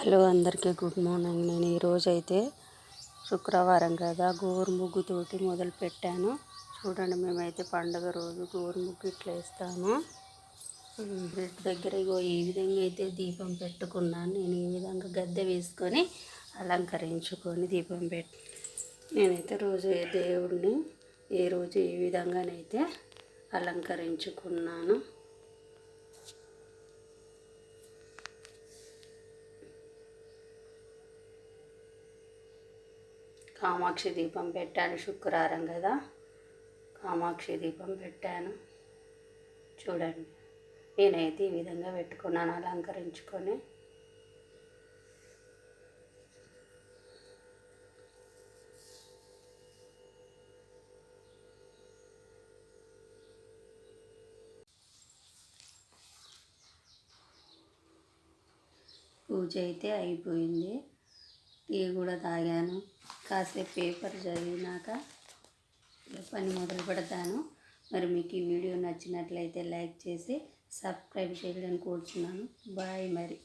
Hello అందరికీ good morning. నేను ఈరోజు అయితే శుక్రవారం కదా గోరు ముగ్గుతోటి మొదలు పెట్టాను చూడండి మేమైతే పండగ రోజు గోరు ముగ్గు ఇట్లా వేస్తాము. బ్రెడ్ దగ్గర ఇగో ఈ విధంగా అయితే దీపం పెట్టుకున్నాను. నేను ఈ విధంగా గద్దె వేసుకొని అలంకరించుకొని దీపం పెట్టి నేనైతే రోజు దేవుడిని ఏ రోజు ఈ విధంగానైతే అలంకరించుకున్నాను. కామాక్షి దీపం పెట్టాను శుక్రవారం కదా. కామాక్షి దీపం పెట్టాను. చూడండి నేనైతే ఈ విధంగా పెట్టుకున్నాను అలంకరించుకొని. పూజ అయితే అయిపోయింది. టీ కూడా తాగాను. కాసేపు పేపర్ చదివినాక పని మొదలు పెడతాను. మరి మీకు ఈ వీడియో నచ్చినట్లయితే లైక్ చేసి సబ్స్క్రైబ్ చేయడానికి కూర్చున్నాను. బాయ్ మరి.